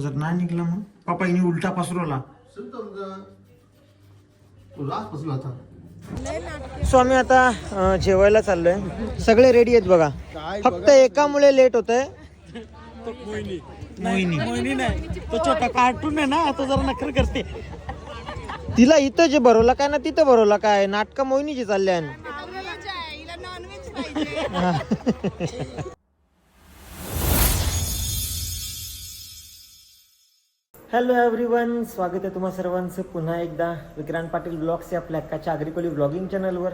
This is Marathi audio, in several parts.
जर नाही निघला मग. पापा हिने उलटा पसरवला. सो आम्ही आता अं, जेवायला चाललोय. सगळे रेडी आहेत बघा. फक्त एकामुळे लेट होत आहे मोहिनी. मोहिनी नाही. तो छोटा कार्टून आहे ना तो जरा नखर करते. तिला इथं जे भरवला काय ना तिथं भरवला काय? नाटक मोहिनीची चालल्या हॅलो हॅलो एव्हरीवन स्वागत आहे तुम्हा सर्वांचं. पुन्हा एकदा विक्रांत पाटील ब्लॉग्स या आपल्या हक्काच्या आग्रिकोली ब्लॉगिंग चॅनलवर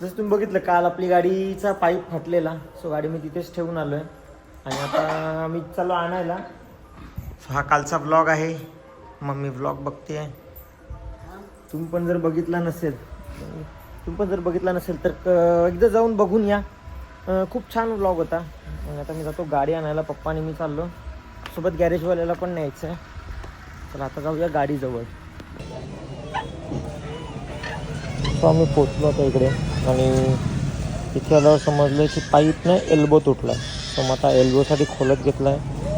जसं तुम्ही बघितलं काल आपली गाडीचा पाईप फाटलेला. सो गाडी मी तिथेच ठेवून आलो आहे आणि आता आम्ही चाललो आणायला. हा कालचा ब्लॉग आहे. मम्मी ब्लॉग बघते. तुम्ही पण जर बघितला नसेल तुम्ही पण जर बघितला नसेल तर क- एकदा जाऊन बघून या. खूप छान ब्लॉग होता. आणि आता मी जातो गाडी आणायला. पप्पा आणि मी चाललो. सोबत गॅरेजवाल्याला पण न्यायचं आहे चला आता जाऊया गाडीजवळ. तो आम्ही पोचलो होतो इकडे. आणि इथे आल्यावर समजलं की पाईपनं एल्बो तुटला सो मग आता एल्बोसाठी खोलत घेतला आहे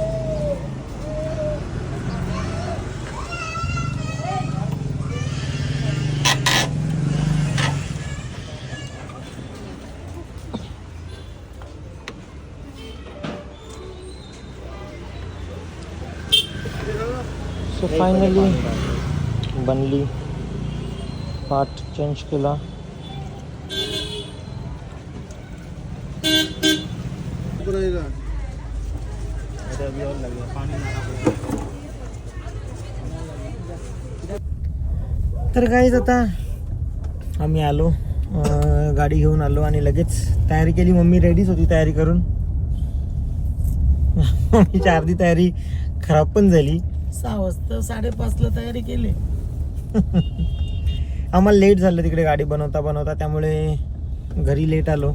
तर फायनली बनली. पार्ट चेंज केला. तर काहीच आता आम्ही आलो. गाडी घेऊन आलो आणि लगेच तयारी केली. मम्मी रेडीच होती तयारी करून. मम्मीची अर्धी तयारी खराब पण झाली. सहा वाजता साडेपाचला तयारी केली. आम्हाला लेट झालं तिकडे गाडी बनवता बनवता. त्यामुळे घरी लेट आलो.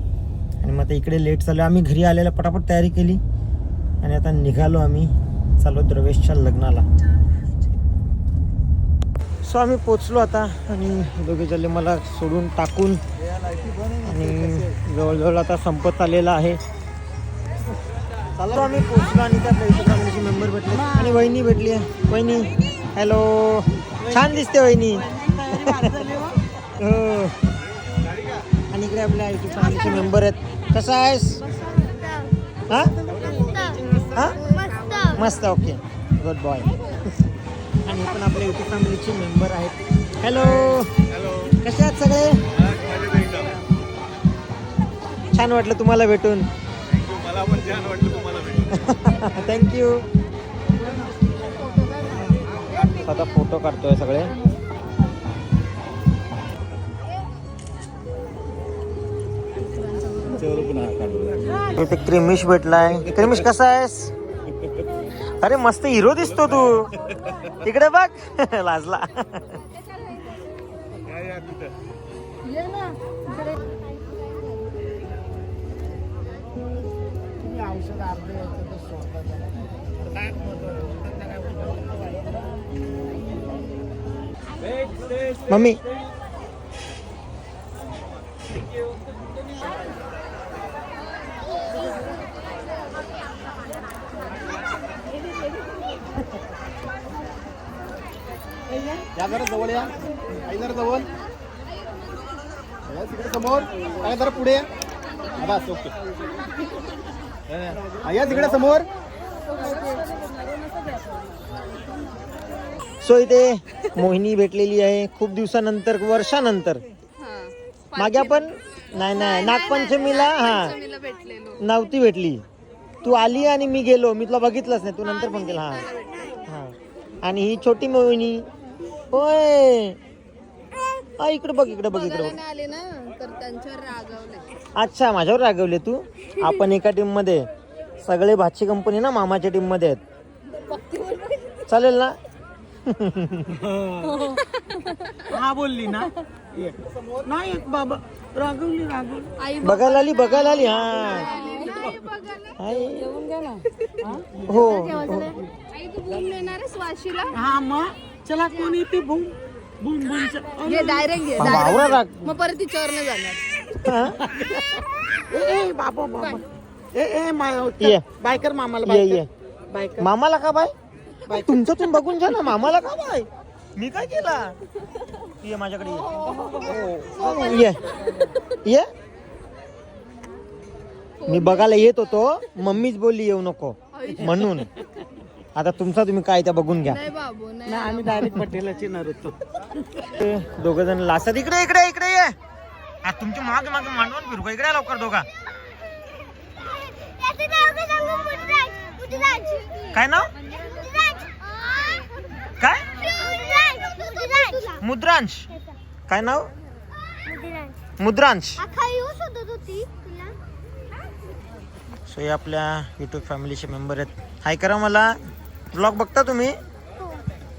आणि मग आता इकडे लेट झालं आम्ही घरी आलेला पटापट तयारी केली. आणि आता निघालो आम्ही. चालू द्रवेशच्या लग्नाला. सो आम्ही पोचलो आता. आणि दोघे चालले मला सोडून टाकून. आणि जवळजवळ आता संपत आलेला आहे. चालतो आम्ही पोचलो आणि त्या फॅमिलीची मेंबर भेटले. आणि वहिनी भेटली वहिनी हॅलो छान दिसते वहिनी. हो. आणि इकडे आपल्या आय टी फॅमिलीचे मेंबर आहेत. कसा आहेस? हा? हा? मस्त ओके गुड बॉय आणि पण आपल्या युट्यूब फॅमिलीचे मेंबर आहेत. हॅलो कसे आहेत सगळे? छान वाटलं तुम्हाला भेटून. मला पण छान वाटलं तुम्हाला भेटून. थँक्यू आता फोटो काढतोय सगळे. इथे क्रिमिश भेटलाय. क्रिमिश कसा आहेस? अरे मस्त हिरो दिसतो तू. इकडे बघ. लाजला. काय यार तिथं मम्मी. या जरा जवळ या. आई जरा जवळ. या तिकडे समोर. काय जरा पुढे या. हा, बस ओके. हा, या तिकडे समोर. सो इथे मोहिनी भेटलेली आहे खूप दिवसानंतर वर्षानंतर. मागे आपण नाही नाही नागपंचमीला हा. भेटलेलो. नव्हती भेटली. तू आली आणि मी गेलो मी तुला बघितलंच नाही तू नंतर फोन केला हा. हा. आणि ही छोटी मोहिनी होय हा इकडे बघ इकडे बघ इकडे बघ. आले ना तर त्यांच्यावर रागवले अच्छा माझ्यावर रागवले तू? आपण एका टीममध्ये सगळे भाची कंपनी ना मामाच्या टीममध्ये आहेत. चालेल ना? हा बोलली ना. ये. नाही बाबा. रागवली रागवली. बघायला आली बघायला आली हा. हो? हो. तू हा मग? चला कोण येते? भूम भूम भूम डायरेक्ट मग परत तिच्यावर नाही जाणार. हा? ए बाबा बाबा. ए ए मा- ये. बायकर मामाला ये ये. बायकर. बायकर मामाला का बाय? तुमचं तुम्ही बघून जा ना मामाला का बाय? मी काय केला? ये माझ्याकडे ये. ये. ये. मी बघायला येत होतो मम्मीच बोलली येऊ नको म्हणून. आता तुमचा तुम्ही काय त्या बघून घ्या. नाही बाबू नाही नाही आम्ही डायरेक्ट पटेलाच होतो. दोघ जण लासत इकडे इकडे इकडे ये. आ, तुमच्या माग माग मांडवून फिरू का? इकडे लवकर दोघा. काय नाव? काय? मुद्रांश. काय नाव? मुद्रांश. सो हे आपल्या युट्यूब फॅमिलीचे मेंबर आहेत. हाय करा मला. ब्लॉग बघता तुम्ही?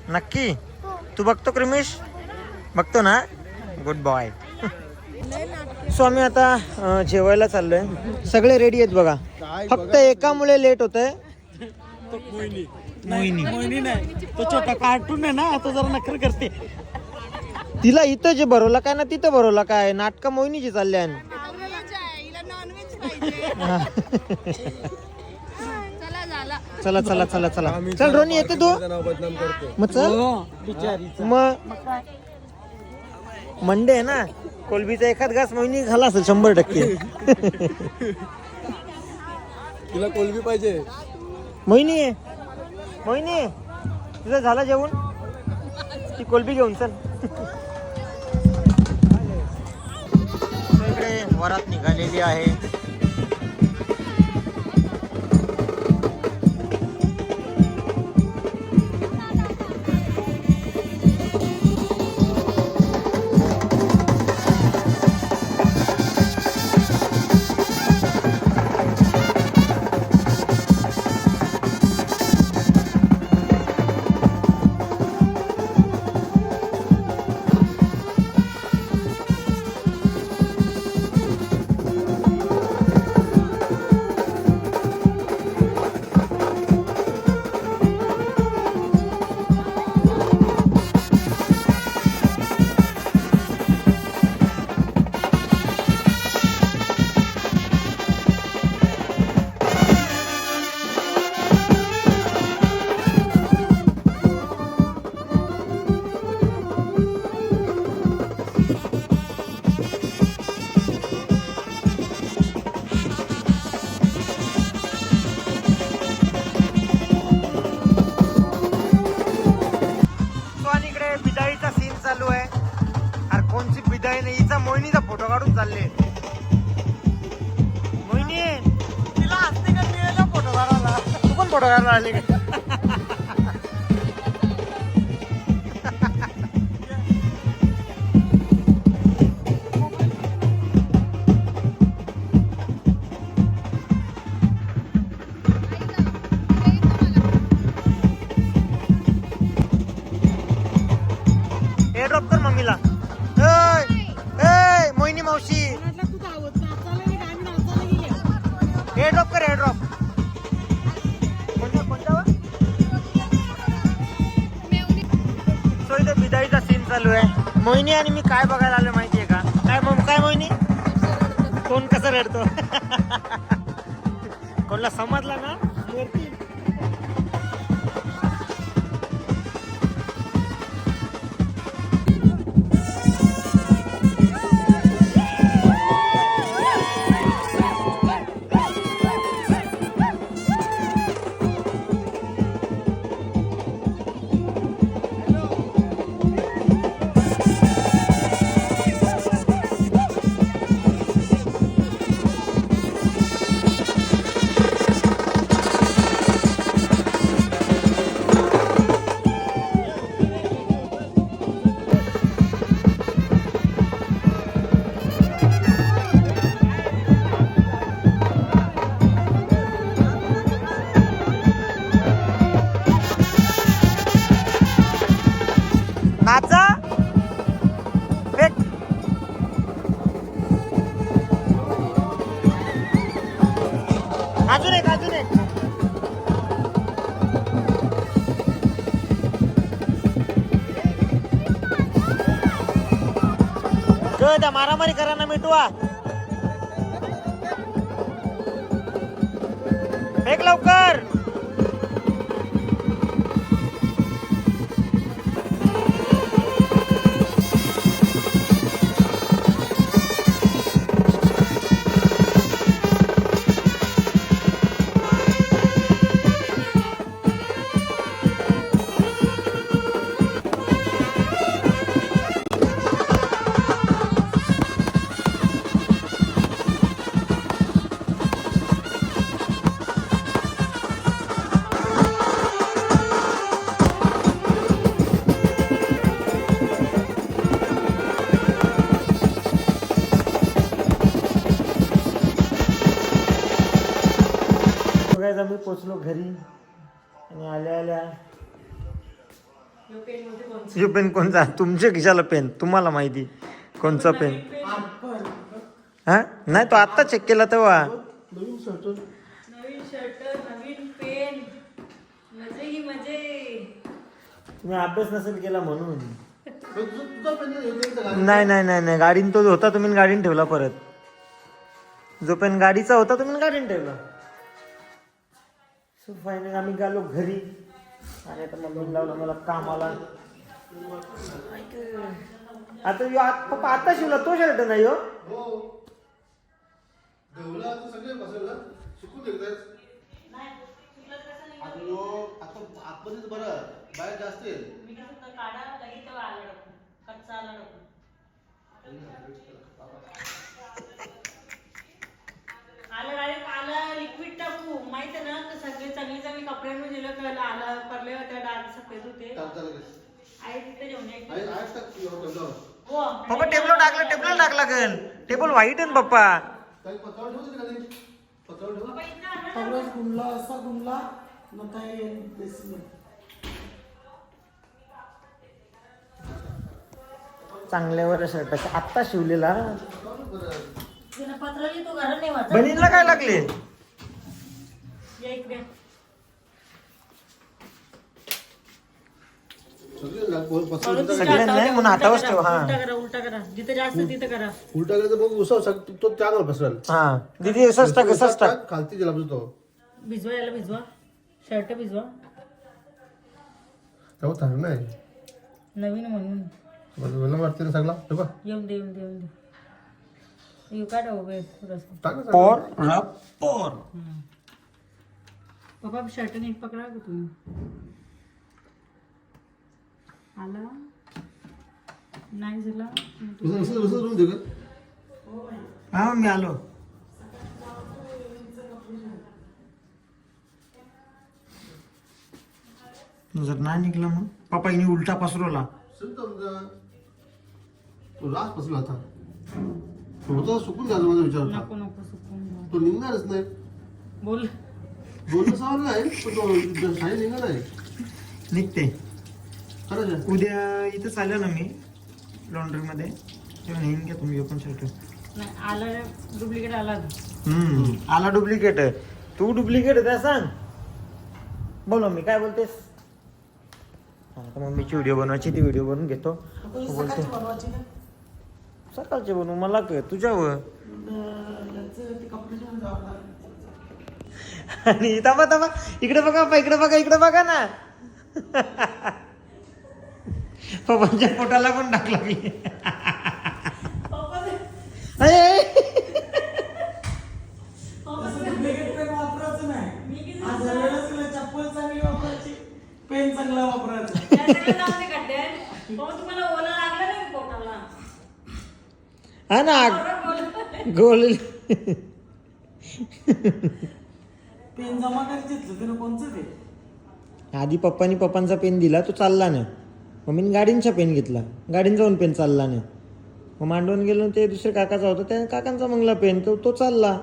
नक्की? तू बघतो क्रिमिश? बघतो ना? गुड बॉय सो आम्ही आता जेवायला चाललोय. सगळे रेडी आहेत बघा. फक्त एकामुळे लेट होत आहे मोहिनी. मोहिनी. नाही. तो छोटा कार्टून आहे ना तो जरा नखर करते. तिला इथं जे भरवला काय ना तिथं भरवला काय? नाटक मोहिनीची चालले आहे चला झाला चला चला चला. चला चल रोनी येते तू. मग चल. हो मग मंडे आहे ना? कोलबीचा एखाद घास मोहिनी खाला असेल शंभर टक्के. तिला कोलबी पाहिजे. मोहिनी आहे मोहिनी तुझं झालं जेवण? ती कोलबी घेऊन चल. इकडे वरात निघालेली आहे. मोहिनीचा फोटो काढून चालले. मोहिनी तिला असते का फोटो काढायला? तू पण फोटो काढायला आले? का मोहिनी आणि मी काय बघायला आलो माहितीये का? काय मग काय मोहिनी? कोण कसं रडतो? कोणला समजला ना? ग त्या मारामारी करा ना मिटवा फेक लवकर. आम्ही पोचलो घरी आणि आल्या आल्या हे पेन कोणता? तुमच्या खिशाला पेन. तुम्हाला माहिती कोणचा पेन. हा? नाही तो आत्ता चेक केला तेव्हा. नवीन शर्ट. नवीन शर्ट नवीन पेन. मजे ही मजे. तुम्ही अभ्यास नसेल केला म्हणून. नाही नाही नाही नाही. गाडीन तो होता तुम्ही गाडीन ठेवला परत. जो पेन गाडीचा होता तुम्ही गाडीन ठेवला. सो फायनल आम्ही गेलो घरी. आणि आता मम्मी लावलं मला कामाला. आता ह्यो आत- पप्पा आता शिवला तो शर्ट नाही हो. हो. ढवला तू सगळे बसेल ना शिकून एकदाच आता यो आता आतमध्येच बरं बाहेर जास्त येईल मी कसं तर काढा लगेच तेव्हा आला टाकून कच्चा आला टाकून आलं डायरेक्ट आलं लिक्विड टाकू माहिती आहे ना तर सगळे चांगले चांगले आलं पडले होते डाग सफेद होते. तिथे जेवण. हो. पप्पा टेबल टाकलं टेबल टाक लागेल टेबल व्हाईट आहे ना पप्पा. सगळंच गुंडला असा गुंडला मग काय बेसमेंट चांगल्यावर शर्ट आत्ता शिवलेला. बनीनला काय लागले? सगळ्यांना नाही, म्हणून हातावरच ठेव, हा. उलटा करा उलटा करा जिथे जास्त तिथं करा। उलटा गेला तर मग सग- तो चांगला पसरेल हा दीदी असंच टाक असंच टाक खालती गेला तो। भिजवा याला भिजवा। शर्ट भिजवा। तेव्हा नवीन म्हणून मला मला वाटतं ना सगळा हे बघ येऊन दे येऊन दे येऊन दे। येऊ काढ उभे थोडंसं टाक ना पोर रप पोर। पप्पा शर्ट नीट पकडा का तुम्ही आला नाही झाला असं असं असं करून दे का हा मी आलो जर नाही निघला मग पप्पाईने उलटा पसरवला तो रास पसला आता तो होता सुकून जायचा माझा विचार होता नको नको सुकून जा. तो निघणारच नाही बोल। बोलणं सावर नाही पण तो शाही निघणार नाही निघते आहे. उद्या इथंच आलो ना मी लॉन्ड्रीमध्ये तेव्हा नेईन घ्या तुम्ही पण शर्ट नाही आला डुप्लिकेट आला हम्म आला डुप्लिकेट तू डुप्लिकेट त्या सांग. बोलो मी काय बोलतेस? हा, आता मम्मीची व्हिडिओ बनवायची ती व्हिडिओ बनवून घेतो. बोलते. सकाळचे बनवू मला काय तुझ्यावर. आणि थांबा थांबा. इकडे बघा इकडे बघा इकडे बघा ना. पप्पांच्या पोटाला पण टाक लागली अय, अय. असं डुप्लिकेट पेन चांगली वापरायची हा ना. गोल पेन जमा करायचं तुला कोणचं ते आधी पप्पानी पप्पांचा पेन दिला तो चालला नाही मग मी गाडींचा पेन घेतला. गाडीन जाऊन पेन चालला नाही. मग मांडवून गेलो ते दुसऱ्या काकाचा होता. त्या काकांचा मंगला पेन तो तो चालला.